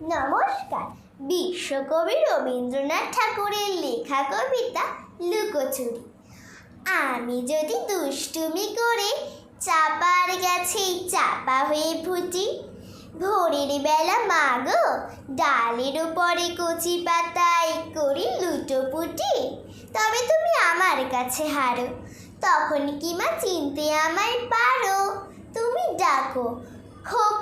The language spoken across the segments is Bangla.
নমস্কার। বিশ্বকবি রবীন্দ্রনাথ ঠাকুরের লেখা কবিতা লুকোচুরি। আমি যদি দুষ্টুমি করে চাপার গাছে চাপা হয়ে ফুটি, ভোরের বেলা মাগো, ডালের উপরে কচি পাতায় করি লুটোপুটি তবে তুমি আমার কাছে হারো। তখন কি মা চিনতে আমায় পারো? তুমি ডাকো, খোকা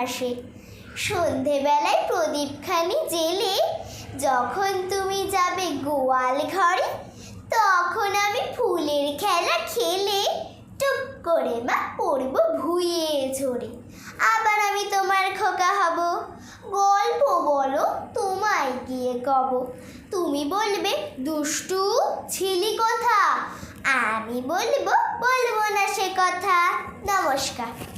ভাসে সন্ধেবেলায় প্রদীপখানি জেলে যখন তুমি যাবে গোয়াল ঘরে, তখন আমি ফুলের খেলা খেলে টুক করে বা পড়ব ভুইয়ে ঝরে। আবার আমি তোমার খোকা হব। গল্প বলো, তোমায় গিয়ে কব। তুমি বলবে, দুষ্টু, ছিলি কথা? আমি বলব বলব না সে কথা। নমস্কার।